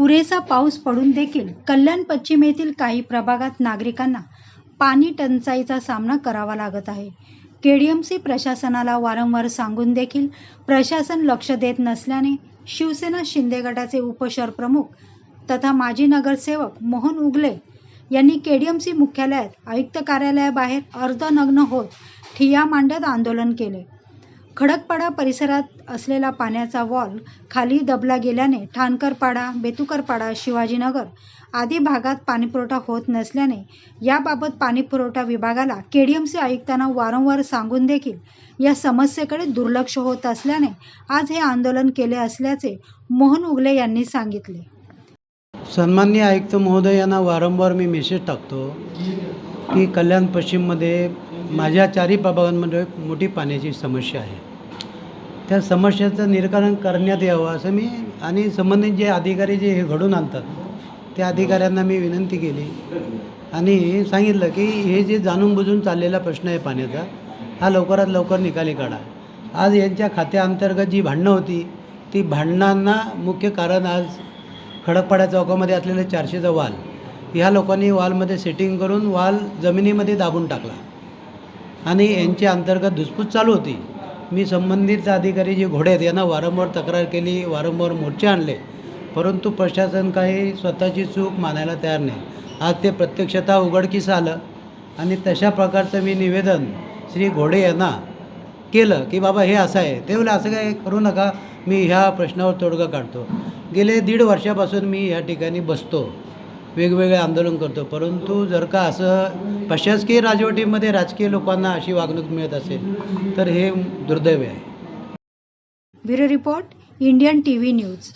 पुरेसा पाऊस पडून देखील कल्याण पश्चिमेतील काही प्रभागात नागरिकांना पाणी टंचाईचा सामना करावा लागत आहे. के डी एम सी प्रशासनाला वारंवार सांगून देखील प्रशासन लक्ष देत नसल्याने शिवसेना शिंदे गटाचे उपशहरप्रमुख तथा माजी नगरसेवक मोहन उगले यांनी के डी एम सी मुख्यालयात आयुक्त कार्यालयाबाहेर अर्धनग्न होत ठिया मांडत आंदोलन केले. खडकपाडा परिसरात असलेला पाण्याचा वॉल खाली दबला गेल्याने ठाणकरपाडा बेतुकरपाडा शिवाजीनगर आदी भागात पाणीपुरवठा होत नसल्याने याबाबत पाणीपुरवठा विभागाला के डी एम सी आयुक्तांना वारंवार सांगून देखील या समस्येकडे दुर्लक्ष होत असल्याने आज हे आंदोलन केले असल्याचे मोहन उगले यांनी सांगितले. सन्मान्य आयुक्त महोदयांना वारंवार मी मेसेज टाकतो की कल्याण पश्चिममध्ये माझ्या चारही प्रभागांमध्ये एक मोठी पाण्याची समस्या आहे. त्या समस्येचं निराकरण करण्यात यावं असं मी आणि संबंधित जे अधिकारी जे हे घडून आणतात त्या अधिकाऱ्यांना मी विनंती केली. आणि सांगितलं की हे जे जाणून बुजून चाललेला प्रश्न आहे पाण्याचा हा लवकरात लवकर निकाली काढा. आज यांच्या खात्याअंतर्गत जी भांडणं होती ती भांडणांना मुख्य कारण आज खडकपाड्या चौकामध्ये असलेलं चारशेचा वाल ह्या लोकांनी वालमध्ये सेटिंग करून वाल जमिनीमध्ये दाबून टाकला. आणि यांच्या अंतर्गत धुसफूस चालू होती. मी संबंधित अधिकारी जे घोडे आहेत यांना वारंवार तक्रार केली वारंवार मोर्चे आणले. परंतु प्रशासन काही स्वतःची चूक मानायला तयार नाही. आज ते प्रत्यक्षतः उघडकीस आलं आणि तशा प्रकारचं मी निवेदन श्री घोडे यांना केलं की बाबा हे असं आहे. ते बोले असं काय करू नका मी ह्या प्रश्नावर तोडगा काढतो. गेले दीड वर्षापासून मी ह्या ठिकाणी बसतो. वेगवेगळे आंदोलन करतो. परंतु जर का असं प्रशासकीय राजवटीमध्ये राजकीय लोकांना अशी वागणूक मिळत असेल तर हे दुर्दैव आहे. Bureau report Indian T V news.